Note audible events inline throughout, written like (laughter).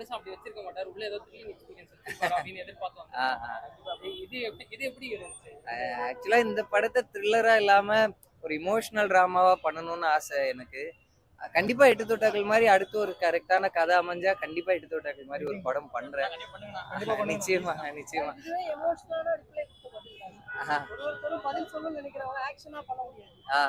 மனுஷன் அப்படி வச்சிருக்க மாட்டார். உள்ள ஏதோ த்ரில்லிங் எக்ஸ்பீரியன்ஸ் வச்சிருப்பாரு அப்படின்னு எதிர்பார்த்தோம். இது எப்படி இது எப்படி இருந்துச்சு? ஆக்சுவலா இந்த படத்தை த்ரில்லரா இல்லாம ஒரு இமோஷனல் டிராமாவா பண்ணணும்னு ஆசை எனக்கு. கண்டிப்பா எட்டு தொட்டாக்கள் மாதிரி அடுத்து ஒரு கரெக்டான கதை அமைஞ்சா கண்டிப்பா எட்டு தொட்டாக்கள் மாதிரி ஒரு படம் பண்றேன். நிச்சயமா நிச்சயமா. ஆ,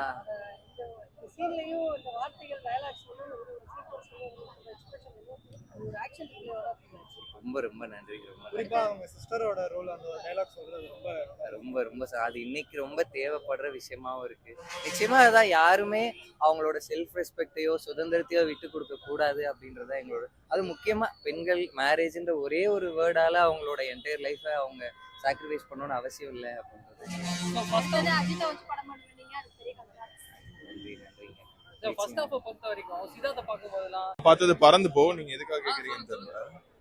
ரொம்ப ரொம்ப நன்றி ரொம்ப அவங்க சிஸ்டரோட ரோல் அந்த டைலாக் சொல்றது ரொம்ப ரொம்ப ரொம்ப அது இன்னைக்கு ரொம்ப தேவைப்படுற விஷயமாவும் இருக்கு. நிச்சயமா அதான் யாருமே அவங்களோட செல்ஃப் ரெஸ்பெக்டையோ சுதந்திரத்தையோ விட்டு கொடுக்க கூடாது அப்படின்றத எங்களோட அது முக்கியமா பெண்கள் மேரேஜ்ன்ற ஒரே ஒரு வேர்டால அவங்களோட என்டையர் லைஃபை அவங்க சாக்ரிஃபைஸ் பண்ணணும்னு அவசியம் இல்லை அப்படின்றது. ஃபர்ஸ்ட் ஹாஃப் பொறுத்த வரைக்கும் சித்தார்த்த பார்க்கும் போதெல்லாம் பார்த்தது பறந்து போ நீங்க எதுக்காக கேக்குறீங்கன்னு தெரியல.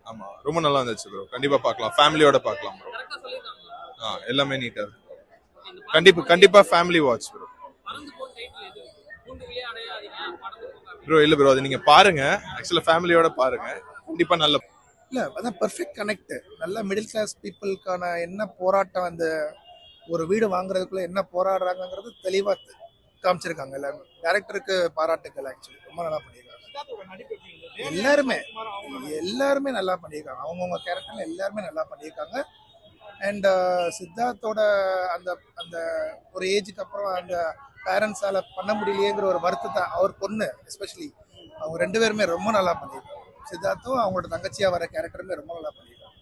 ஆமா ரொம்ப நல்லா இருந்துச்சு ப்ரோ கண்டிப்பா பார்க்கலாம். ஃபேமிலியோட பார்க்கலாம் ப்ரோ ஆ எல்லாமே நீட்டா இருக்கு கண்டிப்பா கண்டிப்பா ஃபேமிலி வாட்ச் ப்ரோ ப்ரோ இல்ல ப்ரோ அது நீங்க பாருங்க. ஆக்சுவலா ஃபேமிலியோட பாருங்க. கண்டிப்பா நல்ல இல்லை அதான் பெர்ஃபெக்ட் கனெக்ட் நல்ல மிடில் கிளாஸ் பீப்புளுக்கான என்ன போராட்டம் அந்த ஒரு வீடு வாங்குறதுக்குள்ள என்ன போராடுறாங்கங்கிறது தெளிவாக காமிச்சிருக்காங்க எல்லாருமே. டேரக்டருக்கு பாராட்டுக்கள் ஆக்சுவலி ரொம்ப நல்லா பண்ணியிருக்காங்க. எல்லாருமே. எல்லாருமே நல்லா பண்ணியிருக்காங்க. அவங்கவுங்க கேரக்டர்ல எல்லாருமே நல்லா பண்ணியிருக்காங்க. அண்ட் uh, சித்தார்த்தோட அந்த அந்த ஒரு ஏஜுக்கு அப்புறம் அந்த பேரண்ட்ஸால பண்ண முடியலையேங்கிற ஒரு வருத்தத்தை அவர் பொண்ணு எஸ்பெஷலி அவங்க ரெண்டு பேருமே ரொம்ப நல்லா பண்ணியிருக்காங்க. சித்தார்த்தும் அவங்களோட தங்கச்சியாக வர கேரக்டருமே ரொம்ப நல்லா பண்ணியிருக்காங்க.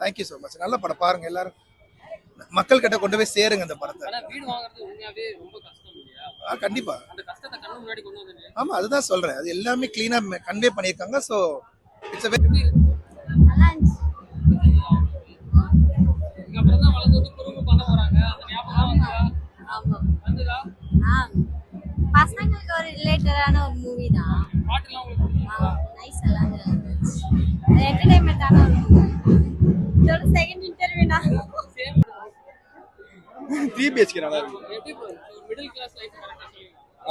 தேங்க்யூ ஸோ மச் நல்ல படம். பாருங்க எல்லாரும். மக்கள் கிட்ட கொண்டு போய் சேருங்க இந்த படத்தை. ஆ, கண்டிப்பா. அந்த கஷ்டத்தை கண்ணு முன்னாடி கொண்டு வந்து ஆமா அதுதான் சொல்றேன். அது எல்லாமே கிளீனா கன்வே பண்ணியிருக்காங்க. ஸோ இட்ஸ் ஆ பசங்களுக்கு ஒரு ரிலேட்டடான ஒரு மூவி தான்? நைஸ் எல்லாம் இருந்துச்சு. என்டர்டைன்மெண்ட்டான ஒரு மூவி செகண்ட் இன்டர்வியூனா Same. (laughs) த்ரீ பிஹெச்கே நல்லா இருக்கு. எப்படி bro? ஒரு மிடில் கிளாஸ் லைஃப்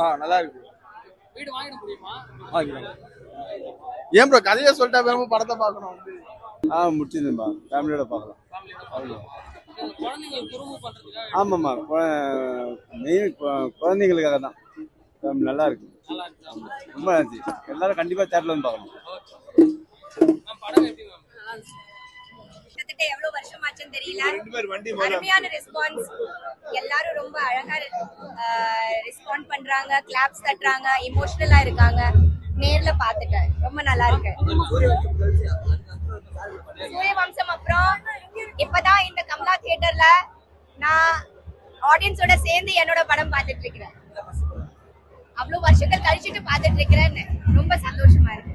ஆ நல்லா இருக்கு. வீடு வாங்கிட முடியுமா? ஏன் ப்ரோ கதையை சொல்லிட்டா வேற படத்தை பார்க்கணும் வந்து. ஆ முடிச்சிருந்தேன்பா. ஃபேமிலியோட பார்க்கலாம். ஆமாம்மா. மெயின் குழந்தைங்களுக்காக தான் ஃபேமிலி நல்லா இருக்கு. நல்லா இருக்கு. ரொம்ப நன்றி. எல்லாரும் கண்டிப்பாக தேட்டரில் வந்து பார்க்கணும். அருமையான ரெஸ்பான்ஸ் எல்லாரும் ரொம்ப அழகா ரெஸ்பாண்ட் பண்றாங்க கிளாப்ஸ் தட்டுறாங்க இமோஷனலா இருக்காங்க. நேர்ல பாத்துட்டேன் ரொம்ப நல்லா இருக்கு. சூரிய வம்சம் அப்புறம் இப்பதான் இந்த கமலா தியேட்டர்ல நான் ஆடியன்ஸோட சேர்ந்து என்னோட படம் பார்த்துட்டு இருக்கிறேன். அவ்வளவு வருஷங்கள் கழிச்சுட்டு பார்த்துட்டு இருக்கிறேன்னு ரொம்ப சந்தோஷமா இருக்கு.